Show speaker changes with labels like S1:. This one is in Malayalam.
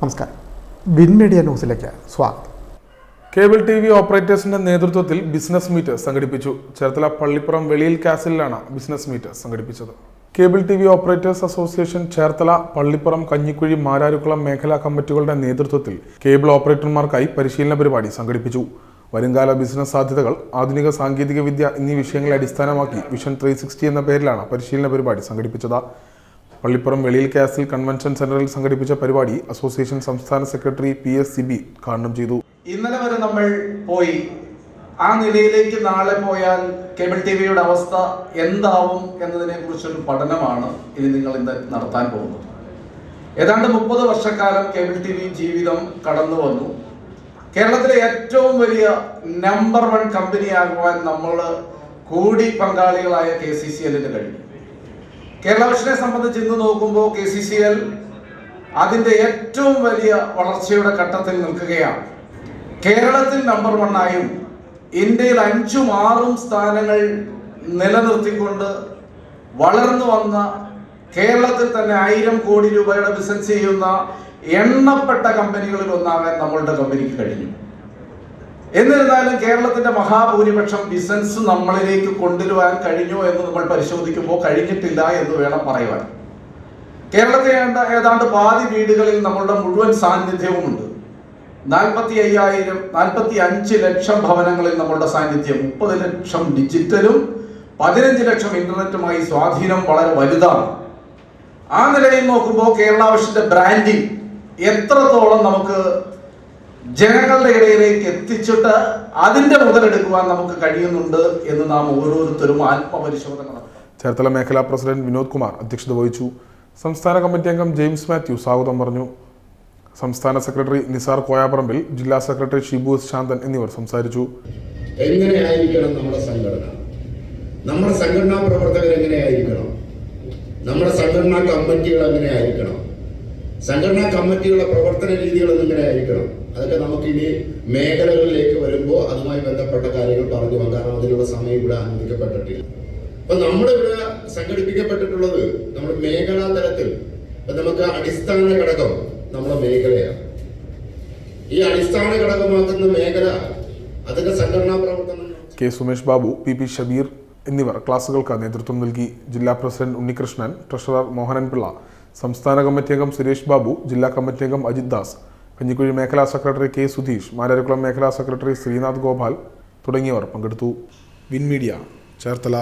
S1: നമസ്കാരം. വിൻ മീഡിയ ന്യൂസിലേക്ക് സ്വാഗതം.
S2: കേബിൾ ടി വി ഓപ്പറേറ്റേഴ്സിന്റെ നേതൃത്വത്തിൽ ബിസിനസ് മീറ്റ് സംഘടിപ്പിച്ചു. ചേർത്തല പള്ളിപ്പുറം വെളിയിൽ കാസിലാണ് ബിസിനസ് മീറ്റ് സംഘടിപ്പിച്ചത്. Cable T V operators association Cherthala Pallippuram Kanjikuzhi Mararikulam മേഖലാ കമ്മിറ്റികളുടെ നേതൃത്വത്തിൽ കേബിൾ ഓപ്പറേറ്റർമാർക്കായി പരിശീലന പരിപാടി സംഘടിപ്പിച്ചു. വരുംകാല ബിസിനസ് സാധ്യതകൾ ആധുനിക സാങ്കേതിക വിദ്യ എന്നീ വിഷയങ്ങളെ അടിസ്ഥാനമാക്കി വിഷൻ ത്രീ എന്ന പേരിലാണ് പരിശീലന പരിപാടി സംഘടിപ്പിച്ചത്. പള്ളിപ്പുറം വെളിയിൽ കാസിൽ കൺവെൻഷൻ സെന്ററിൽ സംഘടിപ്പിച്ച പരിപാടി അസോസിയേഷൻ സംസ്ഥാന സെക്രട്ടറി പി എസ് സിബി ഉദ്ഘാടനം ചെയ്തു.
S3: ഇന്നലെ വരെ നമ്മൾ പോയി. ആ നിലയിലേക്ക് നാളെ പോയാൽ കേബിൾ ടി വിയുടെ അവസ്ഥ എന്താവും എന്നതിനെ കുറിച്ചൊരു പഠനമാണ് ഇനി നിങ്ങൾ ഇന്ന് നടത്താൻ പോകുന്നത്. ഏതാണ്ട് മുപ്പത് വർഷക്കാലം കേബിൾ ടി വി ജീവിതം കടന്നു വന്നു. കേരളത്തിലെ ഏറ്റവും വലിയ നമ്പർ വൺ കമ്പനിയാകുവാൻ നമ്മൾ കൂടി പങ്കാളികളായ കെ സി സി എല്ലിന് കഴിഞ്ഞു. കേരള വിഷനെ സംബന്ധിച്ച് ഇന്ന് നോക്കുമ്പോൾ കെ സി സി എൽ അതിന്റെ ഏറ്റവും വലിയ വളർച്ചയുടെ ഘട്ടത്തിൽ നിൽക്കുകയാണ്. കേരളത്തിൽ നമ്പർ വണ്ണായും ഇന്ത്യയിൽ അഞ്ചും ആറും സ്ഥാനങ്ങൾ നിലനിർത്തിക്കൊണ്ട് വളർന്നു വന്ന കേരളത്തിൽ തന്നെ ആയിരം കോടി രൂപയുടെ ബിസിനസ് ചെയ്യുന്ന എണ്ണപ്പെട്ട കമ്പനികളിൽ ഒന്നാകാൻ നമ്മളുടെ കമ്പനിക്ക് കഴിഞ്ഞു. എന്നിരുന്നാലും കേരളത്തിന്റെ മഹാഭൂരിപക്ഷം ബിസിനസ് നമ്മളിലേക്ക് കൊണ്ടുവരുവാൻ കഴിഞ്ഞോ എന്ന് നമ്മൾ പരിശോധിക്കുമ്പോൾ കഴിഞ്ഞിട്ടില്ല എന്ന് വേണം പറയുവാൻ. കേരളത്തിലെ ഏണ്ട- ഏതാണ്ട് പാതി വീടുകളിൽ നമ്മളുടെ മുഴുവൻ സാന്നിധ്യവുമുണ്ട്. നാൽപ്പത്തി അയ്യായിരം നാൽപ്പത്തി അഞ്ച് ലക്ഷം ഭവനങ്ങളിൽ നമ്മളുടെ സാന്നിധ്യം മുപ്പത് ലക്ഷം ഡിജിറ്റലും പതിനഞ്ച് ലക്ഷം ഇന്റർനെറ്റുമായി സ്വാധീനം വളരെ വലുതാണ്. ആ നിലയിൽ നോക്കുമ്പോൾ കേരള വിഷന്റെ ബ്രാൻഡിങ് എത്രത്തോളം നമുക്ക് ജനങ്ങളുടെ ഇടയിലേക്ക് എത്തിച്ചിട്ട് അതിന്റെ മുതലെടുക്കുവാൻ നമുക്ക് കഴിയുന്നുണ്ട് എന്ന് നാം ഓരോരുത്തരും ആത്മപരിശോധന
S2: ചേർത്തല മേഖലാ പ്രസിഡന്റ് വിനോദ് കുമാർ അധ്യക്ഷത വഹിച്ചു. സംസ്ഥാന കമ്മിറ്റി അംഗം ജെയിംസ് മാത്യു സ്വാഗതം പറഞ്ഞു. സംസ്ഥാന സെക്രട്ടറി നിസാർ കോയാപറമ്പിൽ ജില്ലാ സെക്രട്ടറി ഷിബു എസ് ശാന്തൻ എന്നിവർ സംസാരിച്ചു.
S4: എങ്ങനെയായിരിക്കണം നമ്മുടെ സംഘടന? നമ്മുടെ സംഘടനാ പ്രവർത്തകർ എങ്ങനെയായിരിക്കണം നമ്മുടെ സംഘടനാ കമ്മിറ്റികൾ എങ്ങനെയായിരിക്കണം? സംഘടനാ കമ്മിറ്റികളുടെ പ്രവർത്തന രീതികളൊന്നും രീതികൾ എങ്ങനെയായിരിക്കണം അതൊക്കെ നമുക്ക് ഇനി മേഖലകളിലേക്ക് വരുമ്പോൾ അതുമായി ബന്ധപ്പെട്ട കാര്യങ്ങൾ പറഞ്ഞു പോകാം കാരണം അതിനുള്ള സമയം ഇവിടെ അനുവദിക്കപ്പെട്ടിട്ടില്ല. അപ്പൊ നമ്മളിവിടെ സംഘടിപ്പിക്കപ്പെട്ടിട്ടുള്ളത് നമ്മുടെ മേഖലാ തലത്തിൽ. നമുക്ക് അടിസ്ഥാന ഘടകം നമ്മുടെ മേഖലയാണ്. ഈ അടിസ്ഥാന ഘടകമാക്കുന്ന മേഖല അതിന്റെ സംഘടനാ പ്രവർത്തനം
S2: K Sumesh Babu P P Shabeer എന്നിവർ ക്ലാസുകൾക്ക് നേതൃത്വം നൽകി. ജില്ലാ പ്രസിഡന്റ് ഉണ്ണികൃഷ്ണൻ ട്രഷറർ മോഹനൻ പിള്ള സംസ്ഥാന കമ്മിറ്റി അംഗം സുരേഷ് ബാബു ജില്ലാ കമ്മിറ്റി അംഗം അജിത് ദാസ് കഞ്ഞിക്കുഴി മേഖലാ സെക്രട്ടറി കെ സുധീഷ് മാരാരിക്കുളം മേഖലാ സെക്രട്ടറി ശ്രീനാഥ് ഗോപാൽ തുടങ്ങിയവർ പങ്കെടുത്തു. Win Media Cherthala.